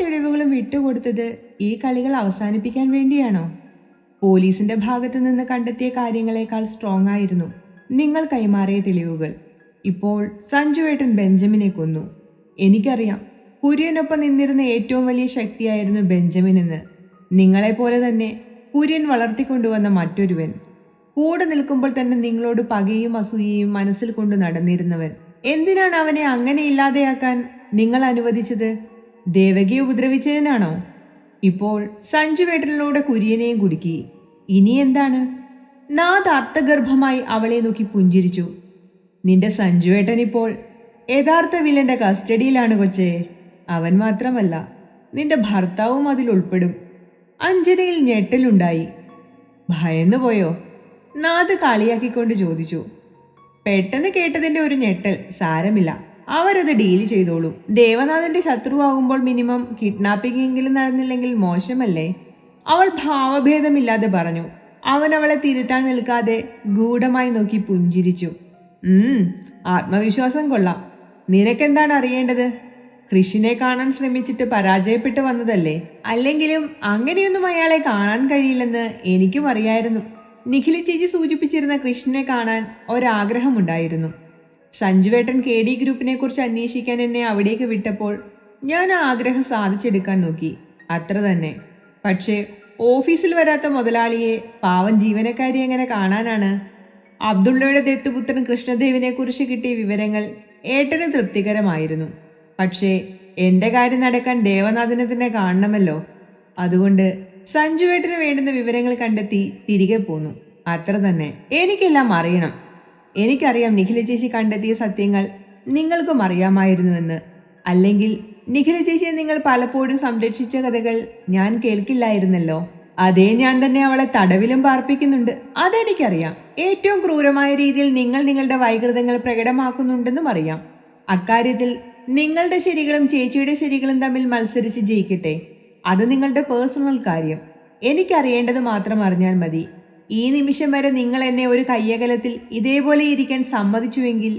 തെളിവുകളും വിട്ടുകൊടുത്തത് ഈ കളികൾ അവസാനിപ്പിക്കാൻ വേണ്ടിയാണോ? പോലീസിന്റെ ഭാഗത്തു നിന്ന് കണ്ടെത്തിയ കാര്യങ്ങളെക്കാൾ സ്ട്രോങ് ആയിരുന്നു നിങ്ങൾ കൈമാറിയ തെളിവുകൾ. ഇപ്പോൾ സഞ്ജുവേട്ടൻ ബെഞ്ചമിനെ കൊന്നു. എനിക്കറിയാം കുര്യനൊപ്പം നിന്നിരുന്ന ഏറ്റവും വലിയ ശക്തിയായിരുന്നു ബെഞ്ചമിൻ എന്ന്. നിങ്ങളെപ്പോലെ തന്നെ കുര്യൻ വളർത്തിക്കൊണ്ടുവന്ന മറ്റൊരുവൻ. കൂടെ നിൽക്കുമ്പോൾ തന്നെ നിങ്ങളോട് പകയും അസൂയയും മനസ്സിൽ കൊണ്ട് നടന്നിരുന്നവൻ. എന്തിനാണ് അവനെ അങ്ങനെ ഇല്ലാതെയാക്കാൻ നിങ്ങൾ അനുവദിച്ചത്? ദേവകിയെ ഉപദ്രവിച്ചതിനാണോ? ഇപ്പോൾ സഞ്ജുവേട്ടനിലൂടെ കുര്യനെയും കുടുക്കി. ഇനി എന്താണ്? നാഥ് അർത്ഥഗർഭമായി അവളെ നോക്കി പുഞ്ചിരിച്ചു. നിന്റെ സഞ്ജുവേട്ടൻ ഇപ്പോൾ യഥാർത്ഥ വില്ലന്റെ കസ്റ്റഡിയിലാണ് കൊച്ചേ. അവൻ മാത്രമല്ല നിന്റെ ഭർത്താവും അതിൽ ഉൾപ്പെടും. അഞ്ജനയിൽ ഞെട്ടലുണ്ടായി. ഭയന്നു പോയോ? നാഥ് കളിയാക്കിക്കൊണ്ട് ചോദിച്ചു. പെട്ടെന്ന് കേട്ടതിന്റെ ഒരു ഞെട്ടൽ സാരമില്ല. അവരത് ഡീൽ ചെയ്തോളൂ. ദേവനാഥന്റെ ശത്രുവാകുമ്പോൾ മിനിമം കിഡ്നാപ്പിംഗ് എങ്കിലും നടന്നില്ലെങ്കിൽ മോശമല്ലേ? അവൾ ഭാവഭേദമില്ലാതെ പറഞ്ഞു. അവൻ അവളെ തിരുത്താൻ നിൽക്കാതെ ഗൂഢമായി നോക്കി പുഞ്ചിരിച്ചു. ഉം ആത്മവിശ്വാസം കൊള്ളാം. നിനക്കെന്താണ് അറിയേണ്ടത്? കൃഷിനെ കാണാൻ ശ്രമിച്ചിട്ട് പരാജയപ്പെട്ടു വന്നതല്ലേ? അല്ലെങ്കിലും അങ്ങനെയൊന്നും അയാളെ കാണാൻ കഴിയില്ലെന്ന് എനിക്കും അറിയായിരുന്നു. നിഖിലി ചേച്ചി സൂചിപ്പിച്ചിരുന്ന കൃഷ്ണനെ കാണാൻ ഒരാഗ്രഹമുണ്ടായിരുന്നു. സഞ്ജുവേട്ടൻ കെ ഡി ഗ്രൂപ്പിനെ കുറിച്ച് അന്വേഷിക്കാൻ എന്നെ അവിടേക്ക് വിട്ടപ്പോൾ ഞാൻ ആഗ്രഹം സാധിച്ചെടുക്കാൻ നോക്കി. അത്ര തന്നെ. പക്ഷേ ഓഫീസിൽ വരാത്ത മുതലാളിയെ പാവം ജീവനക്കാരി എങ്ങനെ കാണാനാണ്? അബ്ദുള്ളയുടെ ദത്തുപുത്രൻ കൃഷ്ണദേവിനെ കുറിച്ച് കിട്ടിയ വിവരങ്ങൾ ഏട്ടന് തൃപ്തികരമായിരുന്നു. പക്ഷേ എന്റെ കാര്യം നടക്കാൻ ദേവനാഥനെ തന്നെ കാണണമല്ലോ. അതുകൊണ്ട് സഞ്ജുവേട്ടന് വേണ്ടുന്ന വിവരങ്ങൾ കണ്ടെത്തി തിരികെ പോന്നു. അത്ര തന്നെ. എനിക്കെല്ലാം അറിയണം. എനിക്കറിയാം നിഖില ചേച്ചി കണ്ടെത്തിയ സത്യങ്ങൾ നിങ്ങൾക്കും അറിയാമായിരുന്നുവെന്ന്. അല്ലെങ്കിൽ നിഖില ചേച്ചിയെ നിങ്ങൾ പലപ്പോഴും സംരക്ഷിച്ച കഥകൾ ഞാൻ കേൾക്കില്ലായിരുന്നല്ലോ. അതേ ഞാൻ തന്നെ അവളെ തടവിലും പാർപ്പിക്കുന്നുണ്ട്. അതെനിക്കറിയാം. ഏറ്റവും ക്രൂരമായ രീതിയിൽ നിങ്ങൾ നിങ്ങളുടെ വൈകൃതങ്ങൾ പ്രകടമാക്കുന്നുണ്ടെന്നും അറിയാം. അക്കാര്യത്തിൽ നിങ്ങളുടെ ശരികളും ചേച്ചിയുടെ ശരികളും തമ്മിൽ മത്സരിച്ച് ജയിക്കട്ടെ. അത് നിങ്ങളുടെ പേഴ്സണൽ കാര്യം. എനിക്കറിയേണ്ടത് മാത്രം അറിഞ്ഞാൽ മതി. ഈ നിമിഷം വരെ നിങ്ങൾ എന്നെ ഒരു കയ്യകലത്തിൽ ഇതേപോലെ ഇരിക്കാൻ സമ്മതിച്ചുവെങ്കിൽ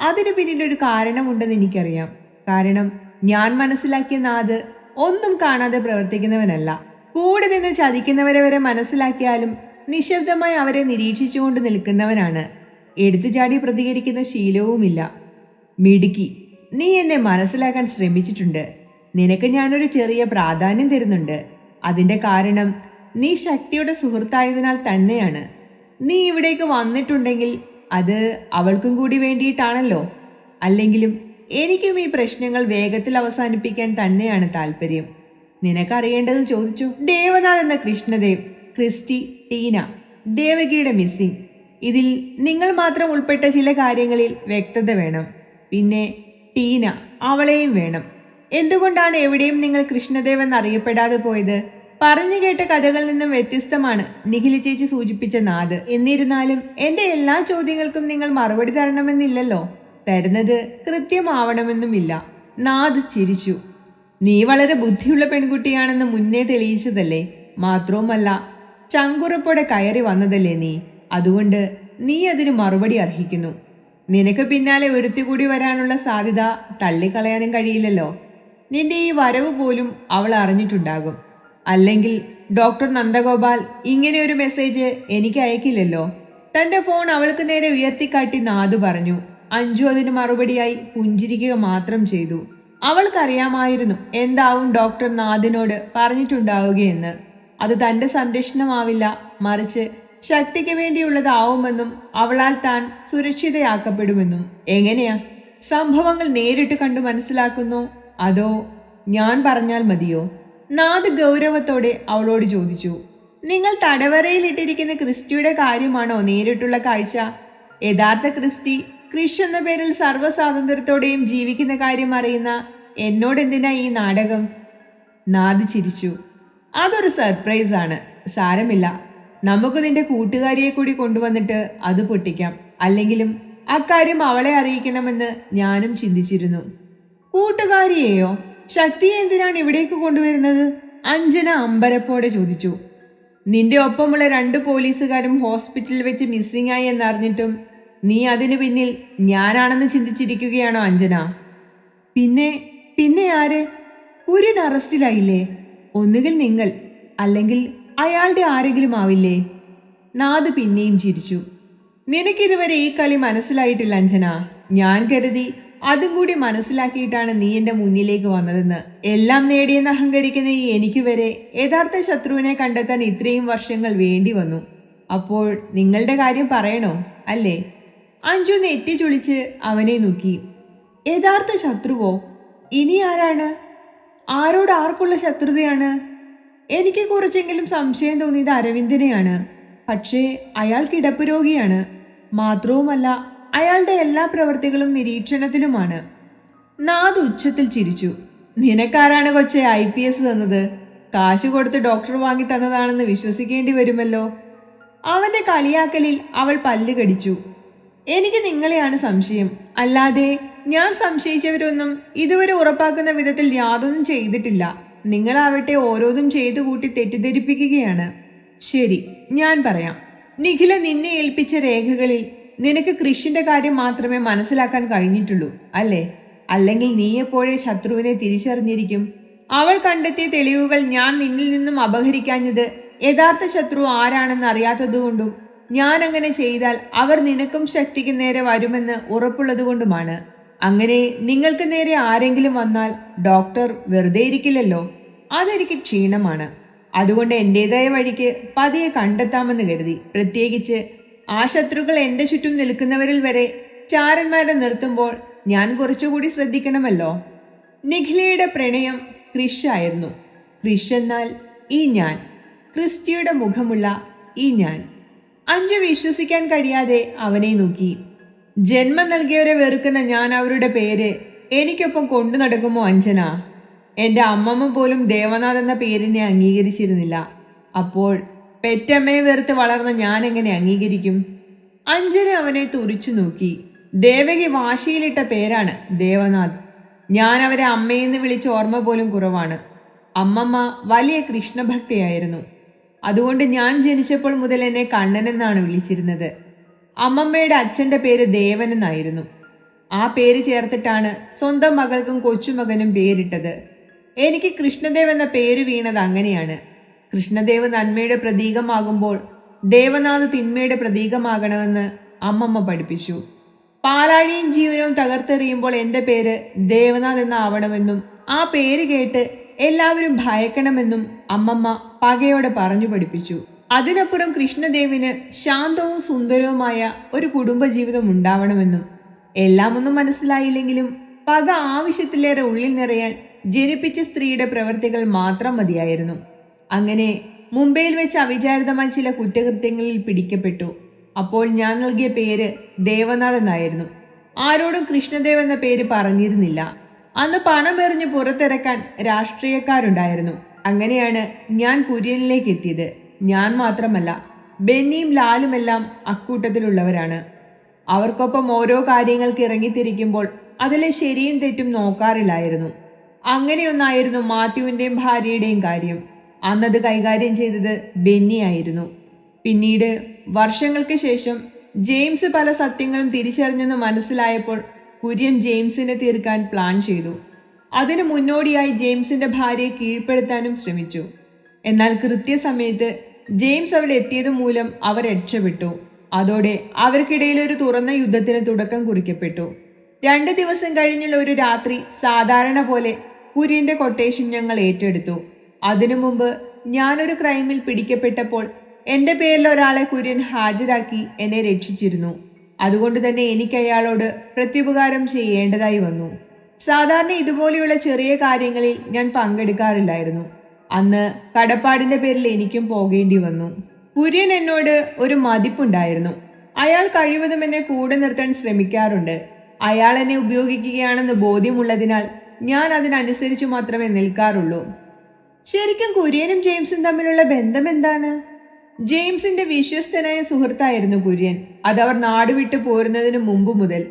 അതിനു പിന്നിലൊരു കാരണമുണ്ടെന്ന് എനിക്കറിയാം. കാരണം ഞാൻ മനസ്സിലാക്കിയ നാഥ് ഒന്നും കാണാതെ പ്രവർത്തിക്കുന്നവനല്ല. കൂടെ നിന്ന് ചതിക്കുന്നവരെ വരെ മനസ്സിലാക്കിയാലും നിശബ്ദമായി അവരെ നിരീക്ഷിച്ചുകൊണ്ട് നിൽക്കുന്നവനാണ്. എടുത്തുചാടി പ്രതികരിക്കുന്ന ശീലവുമില്ല. മിടുക്കി നീ എന്നെ മനസ്സിലാക്കാൻ ശ്രമിച്ചിട്ടുണ്ട്. നിനക്ക് ഞാനൊരു ചെറിയ പ്രാധാന്യം തരുന്നുണ്ട്. അതിന്റെ കാരണം നീ ശക്തിയുടെ സുഹൃത്തായതിനാൽ തന്നെയാണ്. നീ ഇവിടേക്ക് വന്നിട്ടുണ്ടെങ്കിൽ അത് അവൾക്കും കൂടി വേണ്ടിയിട്ടാണല്ലോ. അല്ലെങ്കിലും എനിക്കും ഈ പ്രശ്നങ്ങൾ വേഗത്തിൽ അവസാനിപ്പിക്കാൻ തന്നെയാണ് താല്പര്യം നിനക്കറിയേണ്ടത് ചോദിച്ചു. ദേവനാഥ് എന്ന കൃഷ്ണദേവ് ക്രിസ്റ്റി ടീന ദേവകിയുടെ മിസ്സിംഗ്. ഇതിൽ നിങ്ങൾ മാത്രം ഉൾപ്പെട്ട ചില കാര്യങ്ങളിൽ വ്യക്തത വേണം. പിന്നെ ടീന അവളെയും വേണം. എന്തുകൊണ്ടാണ് എവിടെയും നിങ്ങൾ കൃഷ്ണദേവ് എന്നറിയപ്പെടാതെ പോയത്? പറഞ്ഞു കേട്ട കഥകളിൽ നിന്നും വ്യത്യസ്തമാണ് നിഖിലി ചേച്ചി സൂചിപ്പിച്ച നാഥ് എന്നിരുന്നാലും എന്റെ എല്ലാ ചോദ്യങ്ങൾക്കും നിങ്ങൾ മറുപടി തരണമെന്നില്ലല്ലോ. തരുന്നത് കൃത്യമാവണമെന്നുമില്ല. നാദ് ചിരിച്ചു. നീ വളരെ ബുദ്ധിയുള്ള പെൺകുട്ടിയാണെന്ന് മുന്നേ തെളിയിച്ചതല്ലേ? മാത്രവുമല്ല ചങ്കുറപ്പോടെ കയറി വന്നതല്ലേ നീ? അതുകൊണ്ട് നീ അതിന് മറുപടി അർഹിക്കുന്നു. നിനക്ക് പിന്നാലെ കൂടി വരാനുള്ള സാധ്യത തള്ളിക്കളയാനും കഴിയില്ലല്ലോ. നിന്റെ ഈ വരവ് പോലും അവൾ അറിഞ്ഞിട്ടുണ്ടാകും. അല്ലെങ്കിൽ ഡോക്ടർ നന്ദഗോപാൽ ഇങ്ങനെ ഒരു മെസ്സേജ് എനിക്ക് അയക്കില്ലല്ലോ. തന്റെ ഫോൺ അവൾക്ക് നേരെ ഉയർത്തിക്കാട്ടി നാദു പറഞ്ഞു അഞ്ജു അതിന് മറുപടിയായി പുഞ്ചിരിക്കുക മാത്രം ചെയ്തു. അവൾക്കറിയാമായിരുന്നു എന്താവും ഡോക്ടർ നാദിനോട് പറഞ്ഞിട്ടുണ്ടാവുകയെന്ന്. അത് തന്റെ സംരക്ഷണമാവില്ല മറിച്ച് ശക്തിക്ക് വേണ്ടിയുള്ളതാവുമെന്നും അവളാൽ താൻ സുരക്ഷിതയാക്കപ്പെടുമെന്നും. എങ്ങനെയാ? സംഭവങ്ങൾ നേരിട്ട് കണ്ടു മനസ്സിലാക്കുന്നു? അതോ ഞാൻ പറഞ്ഞാൽ മതിയോ? നാദ് ഗൗരവത്തോടെ അവളോട് ചോദിച്ചു നിങ്ങൾ തടവറയിലിട്ടിരിക്കുന്ന ക്രിസ്റ്റിയുടെ കാര്യമാണോ നേരിട്ടുള്ള കാഴ്ച? യഥാർത്ഥ ക്രിസ്റ്റി ക്രിഷ് എന്ന പേരിൽ സർവസ്വാതന്ത്ര്യത്തോടെയും ജീവിക്കുന്ന കാര്യം അറിയുന്ന എന്നോട് എന്തിനാ ഈ നാടകം? നാദ് ചിരിച്ചു അതൊരു സർപ്രൈസ് ആണ് സാരമില്ല. നമുക്ക് നിന്റെ കൂട്ടുകാരിയെ കൂടി കൊണ്ടുവന്നിട്ട് അത് പൊട്ടിക്കാം. അല്ലെങ്കിലും അക്കാര്യം അവളെ അറിയിക്കണമെന്ന് ഞാനും ചിന്തിച്ചിരുന്നു. കൂട്ടുകാരിയെയോ? ശക്തിയെ എന്തിനാണ് ഇവിടേക്ക് കൊണ്ടുവരുന്നത്? അഞ്ജന അമ്പരപ്പോടെ ചോദിച്ചു. നിന്റെ ഒപ്പമുള്ള രണ്ട് പോലീസുകാരും ഹോസ്പിറ്റലിൽ വെച്ച് മിസ്സിംഗ് ആയി എന്നറിഞ്ഞിട്ടും നീ അതിനു പിന്നിൽ ഞാനാണെന്ന് ചിന്തിച്ചിരിക്കുകയാണോ അഞ്ജന? പിന്നെ പിന്നെ ആര്? കുര്യൻ അറസ്റ്റിലായില്ലേ? ഒന്നുകിൽ നിങ്ങൾ അല്ലെങ്കിൽ അയാളുടെ ആരെങ്കിലും ആവില്ലേ? നാദ് പിന്നെയും ചിരിച്ചു. നിനക്കിതുവരെ ഈ കളി മനസ്സിലായിട്ടില്ല അഞ്ജന. ഞാൻ കരുതി അതും കൂടി മനസ്സിലാക്കിയിട്ടാണ് നീ എന്റെ മുന്നിലേക്ക് വന്നതെന്ന്. എല്ലാം നേടിയെന്ന് അഹങ്കരിക്കുന്ന ഈ എനിക്ക് വരെ യഥാർത്ഥ ശത്രുവിനെ കണ്ടെത്താൻ ഇത്രയും വർഷങ്ങൾ വേണ്ടി വന്നു. അപ്പോൾ നിങ്ങളുടെ കാര്യം പറയണോ? അല്ലേ? അഞ്ജു നെറ്റി ചുളിച്ച് അവനെ നോക്കി. യഥാർത്ഥ ശത്രുവോ? ഇനി ആരാണ്? ആരോട് ആർക്കുള്ള ശത്രുതയാണ്? എനിക്ക് കുറച്ചെങ്കിലും സംശയം തോന്നിയത് അരവിന്ദനെയാണ്. പക്ഷേ അയാൾ കിടപ്പ് രോഗിയാണ്. മാത്രവുമല്ല അയാളുടെ എല്ലാ പ്രവൃത്തികളും നിരീക്ഷണത്തിലുമാണ്. നാദ് ഉച്ചത്തിൽ ചിരിച്ചു. നിനക്കാരാണ് കൊച്ചെ ഐ പി എസ് തന്നത്? കാശ് കൊടുത്ത് ഡോക്ടർ വാങ്ങി തന്നതാണെന്ന് വിശ്വസിക്കേണ്ടി വരുമല്ലോ. അവന്റെ കളിയാക്കലിൽ അവൾ പല്ല് കടിച്ചു. എനിക്ക് നിങ്ങളെയാണ് സംശയം. അല്ലാതെ ഞാൻ സംശയിച്ചവരൊന്നും ഇതുവരെ ഉറപ്പാക്കുന്ന വിധത്തിൽ യാതൊന്നും ചെയ്തിട്ടില്ല. നിങ്ങളാവട്ടെ ഓരോന്നും ചെയ്തു കൂട്ടി തെറ്റിദ്ധരിപ്പിക്കുകയാണ്. ശരി ഞാൻ പറയാം. നിഖില നിന്നെ ഏൽപ്പിച്ച രേഖകളിൽ നിനക്ക് കൃഷിന്റെ കാര്യം മാത്രമേ മനസ്സിലാക്കാൻ കഴിഞ്ഞിട്ടുള്ളൂ അല്ലേ? അല്ലെങ്കിൽ നീ ശത്രുവിനെ തിരിച്ചറിഞ്ഞിരിക്കും? അവൾ കണ്ടെത്തിയ തെളിവുകൾ ഞാൻ നിന്നിൽ നിന്നും അപഹരിക്കാഞ്ഞത് യഥാർത്ഥ ശത്രു ആരാണെന്ന് അറിയാത്തതുകൊണ്ടും ഞാൻ അങ്ങനെ ചെയ്താൽ അവർ നിനക്കും ശക്തിക്ക് നേരെ വരുമെന്ന് ഉറപ്പുള്ളതുകൊണ്ടുമാണ്. അങ്ങനെ നിങ്ങൾക്ക് നേരെ ആരെങ്കിലും വന്നാൽ ഡോക്ടർ വെറുതെ ഇരിക്കില്ലല്ലോ? അതെനിക്ക് ക്ഷീണമാണ്. അതുകൊണ്ട് എന്റേതായ വഴിക്ക് പതിയെ കണ്ടെത്താമെന്ന് കരുതി പ്രത്യേകിച്ച് ആ ശത്രുക്കൾ എന്റെ ചുറ്റും നിൽക്കുന്നവരിൽ വരെ ചാരന്മാരെ നിർത്തുമ്പോൾ ഞാൻ കുറച്ചുകൂടി ശ്രദ്ധിക്കണമല്ലോ. നിഖിലയുടെ പ്രണയം ക്രിഷായിരുന്നു. ക്രിഷ് എന്നാൽ ഈ ഞാൻ. ക്രിസ്റ്റിയുടെ മുഖമുള്ള ഈ ഞാൻ. അഞ്ചു വിശ്വസിക്കാൻ കഴിയാതെ അവനെ നോക്കി. ജന്മം നൽകിയവരെ വെറുക്കുന്ന ഞാൻ അവരുടെ പേര് എനിക്കൊപ്പം കൊണ്ടു നടക്കുമോ അഞ്ജന? എന്റെ അമ്മമ്മ പോലും ദേവനാഥ് എന്ന പേരിനെ അംഗീകരിച്ചിരുന്നില്ല. അപ്പോൾ പെറ്റമ്മയെ വെറുത്ത് വളർന്ന ഞാൻ എങ്ങനെ അംഗീകരിക്കും? അഞ്ജന അവനെ തുറിച്ചു നോക്കി. ദേവകി വാശിയിലിട്ട പേരാണ് ദേവനാഥ്. ഞാൻ അവരെ അമ്മയെന്ന് വിളിച്ച ഓർമ്മ പോലും കുറവാണ്. അമ്മമ്മ വലിയ കൃഷ്ണഭക്തിയായിരുന്നു. അതുകൊണ്ട് ഞാൻ ജനിച്ചപ്പോൾ മുതൽ എന്നെ കണ്ണനെന്നാണ് വിളിച്ചിരുന്നത്. അമ്മമ്മയുടെ അച്ഛന്റെ പേര് ദേവൻ എന്നായിരുന്നു ആ പേര് ചേർത്തിട്ടാണ് സ്വന്തം മകൾക്കും കൊച്ചുമകനും പേരിട്ടത്. എനിക്ക് കൃഷ്ണദേവ് എന്ന പേര് വീണത് അങ്ങനെയാണ്. കൃഷ്ണദേവ് നന്മയുടെ പ്രതീകമാകുമ്പോൾ ദേവനാഥ് തിന്മയുടെ പ്രതീകമാകണമെന്ന് അമ്മമ്മ പഠിപ്പിച്ചു. പാലാഴിയും ജീവനവും തകർത്തെറിയുമ്പോൾ എന്റെ പേര് ദേവനാഥ് എന്നാവണമെന്നും ആ പേര് കേട്ട് എല്ലാവരും ഭയക്കണമെന്നും അമ്മമ്മ പകയോടെ പറഞ്ഞു പഠിപ്പിച്ചു. അതിനപ്പുറം കൃഷ്ണദേവിന് ശാന്തവും സുന്ദരവുമായ ഒരു കുടുംബജീവിതം ഉണ്ടാവണമെന്നും എല്ലാം ഒന്നും മനസ്സിലായില്ലെങ്കിലും പക ആവശ്യത്തിലേറെ ഉള്ളിൽ നിറയാൻ ജനിപ്പിച്ച സ്ത്രീയുടെ പ്രവൃത്തികൾ മാത്രം മതിയായിരുന്നു. അങ്ങനെ മുംബൈയിൽ വെച്ച് അവിചാരിതമായി ചില കുറ്റകൃത്യങ്ങളിൽ പിടിക്കപ്പെട്ടു. അപ്പോൾ ഞാൻ നൽകിയ പേര് ദേവനാഥ് എന്നായിരുന്നു ആരോടും കൃഷ്ണദേവ് എന്ന പേര് പറഞ്ഞിരുന്നില്ല. അന്ന് പണം എറിഞ്ഞ് പുറത്തിറക്കാൻ രാഷ്ട്രീയക്കാരുണ്ടായിരുന്നു. അങ്ങനെയാണ് ഞാൻ കുര്യനിലേക്ക് എത്തിയത്. ഞാൻ മാത്രമല്ല ബെന്നിയും ലാലുമെല്ലാം അക്കൂട്ടത്തിലുള്ളവരാണ്. അവർക്കൊപ്പം ഓരോ കാര്യങ്ങൾക്ക് ഇറങ്ങിത്തിരിക്കുമ്പോൾ അതിലെ ശരിയും തെറ്റും നോക്കാറില്ലായിരുന്നു. അങ്ങനെയൊന്നായിരുന്നു മാത്യുവിന്റെയും ഭാര്യയുടെയും കാര്യം. അന്നത് കൈകാര്യം ചെയ്തത് ബെന്നിയായിരുന്നു പിന്നീട് വർഷങ്ങൾക്ക് ശേഷം ജെയിംസ് പല സത്യങ്ങളും തിരിച്ചറിഞ്ഞെന്ന് മനസ്സിലായപ്പോൾ കുര്യൻ ജെയിംസിനെ തീർക്കാൻ പ്ലാൻ ചെയ്തു. അതിനു മുന്നോടിയായി ജെയിംസിന്റെ ഭാര്യയെ കീഴ്പ്പെടുത്താനും ശ്രമിച്ചു. എന്നാൽ കൃത്യസമയത്ത് ജെയിംസ് അവിടെ എത്തിയത് മൂലം അവർ രക്ഷപ്പെട്ടു. അതോടെ അവർക്കിടയിൽ ഒരു തുറന്ന യുദ്ധത്തിന് തുടക്കം കുറിക്കപ്പെട്ടു. രണ്ട് ദിവസം കഴിഞ്ഞുള്ള ഒരു രാത്രി സാധാരണ പോലെ കുര്യന്റെ കൊട്ടേഷൻ ഞങ്ങൾ ഏറ്റെടുത്തു. അതിനു മുമ്പ് ഞാനൊരു ക്രൈമിൽ പിടിക്കപ്പെട്ടപ്പോൾ എന്റെ പേരിൽ ഒരാളെ കുര്യൻ ഹാജരാക്കി എന്നെ രക്ഷിച്ചിരുന്നു. അതുകൊണ്ട് തന്നെ എനിക്ക് അയാളോട് പ്രത്യുപകാരം ചെയ്യേണ്ടതായി വന്നു. സാധാരണ ഇതുപോലെയുള്ള ചെറിയ കാര്യങ്ങളിൽ ഞാൻ പങ്കെടുക്കാറില്ലായിരുന്നു. അന്ന് കടപ്പാടിന്റെ പേരിൽ എനിക്കും പോകേണ്ടി വന്നു. കുര്യൻ എന്നോട് ഒരു മതിപ്പുണ്ടായിരുന്നു. അയാൾ കഴിവതും എന്നെ കൂടെ നിർത്താൻ ശ്രമിക്കാറുണ്ട്. അയാൾ എന്നെ ഉപയോഗിക്കുകയാണെന്ന് ബോധ്യമുള്ളതിനാൽ ഞാൻ അതിനനുസരിച്ച് മാത്രമേ നിൽക്കാറുള്ളൂ. ശരിക്കും കുര്യനും ജെയിംസും തമ്മിലുള്ള ബന്ധം എന്താണ്? ജെയിംസിന്റെ വിശ്വസ്തനായ സുഹൃത്തായിരുന്നു കുര്യൻ. അതവർ നാടുവിട്ടു പോരുന്നതിന് മുമ്പ് മുതൽ.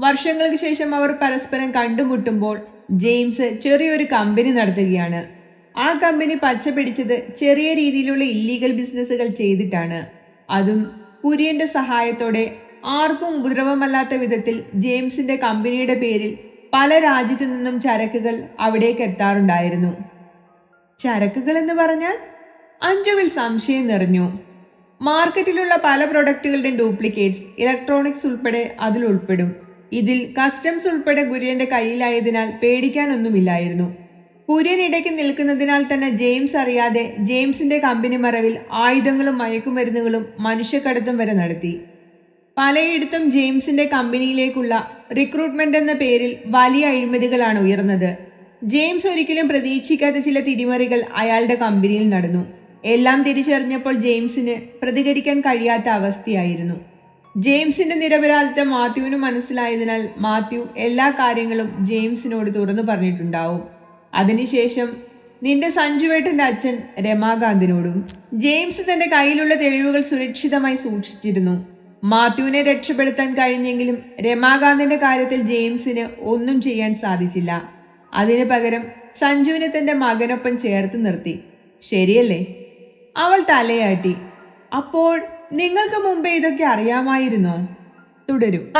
വർഷങ്ങൾക്ക് ശേഷം അവർ പരസ്പരം കണ്ടുമുട്ടുമ്പോൾ ജെയിംസ് ചെറിയൊരു കമ്പനി നടത്തുകയാണ്. ആ കമ്പനി പച്ച പിടിച്ചത് ചെറിയ രീതിയിലുള്ള ഇല്ലീഗൽ ബിസിനസ്സുകൾ ചെയ്തിട്ടാണ്. അതും കുര്യന്റെ സഹായത്തോടെ ആർക്കും ഉപദ്രവമല്ലാത്ത വിധത്തിൽ ജെയിംസിന്റെ കമ്പനിയുടെ പേരിൽ പല രാജ്യത്തു നിന്നും ചരക്കുകൾ അവിടേക്ക് എത്താറുണ്ടായിരുന്നു. ചരക്കുകൾ എന്ന് പറഞ്ഞാൽ അഞ്ജുവിൽ സംശയം നിറഞ്ഞു. മാർക്കറ്റിലുള്ള പല പ്രൊഡക്റ്റുകളുടെയും ഡ്യൂപ്ലിക്കേറ്റ്സ് ഇലക്ട്രോണിക്സ് ഉൾപ്പെടെ അതിൽ ഉൾപ്പെടും. ഇതിൽ കസ്റ്റംസ് ഉൾപ്പെടെ കുര്യന്റെ കയ്യിലായതിനാൽ പേടിക്കാനൊന്നുമില്ലായിരുന്നു. കുര്യൻ ഇടയ്ക്ക് നിൽക്കുന്നതിനാൽ തന്നെ ജെയിംസ് അറിയാതെ ജെയിംസിന്റെ കമ്പനി മറവിൽ ആയുധങ്ങളും മയക്കുമരുന്നുകളും മനുഷ്യക്കടത്തും വരെ നടത്തി. പലയിടത്തും ജെയിംസിന്റെ കമ്പനിയിലേക്കുള്ള റിക്രൂട്ട്മെന്റ് എന്ന പേരിൽ വലിയ അഴിമതികളാണ് ഉയർന്നത്. ജെയിംസ് ഒരിക്കലും പ്രതീക്ഷിക്കാത്ത ചില തിരിമറികൾ അയാളുടെ കമ്പനിയിൽ നടന്നു. എല്ലാം തിരിച്ചറിഞ്ഞപ്പോൾ ജെയിംസിന് പ്രതികരിക്കാൻ കഴിയാത്ത അവസ്ഥയായിരുന്നു. ജെയിംസിന്റെ നിരപരാധിത്വം മാത്യുവിന് മനസ്സിലായതിനാൽ മാത്യു എല്ലാ കാര്യങ്ങളും ജെയിംസിനോട് തുറന്നു പറഞ്ഞിട്ടുണ്ടാവും. അതിനുശേഷം നിന്റെ സഞ്ജുവേട്ടന്റെ അച്ഛൻ രമാകാന്തിനോടും ജെയിംസ് തന്റെ കയ്യിലുള്ള തെളിവുകൾ സുരക്ഷിതമായി സൂക്ഷിച്ചിരുന്നു. മാത്യുവിനെ രക്ഷപ്പെടുത്താൻ കഴിഞ്ഞെങ്കിലും രമാകാന്തിന്റെ കാര്യത്തിൽ ജെയിംസിന് ഒന്നും ചെയ്യാൻ സാധിച്ചില്ല. അതിനു പകരം സഞ്ജുവിനെ തന്റെ മകനൊപ്പം ചേർത്ത് നിർത്തി. ശരിയല്ലേ? അവൾ തലയാട്ടി. അപ്പോൾ നിങ്ങൾക്ക് മുമ്പേ ഇതൊക്കെ അറിയാമായിരുന്നോ? തുടരും.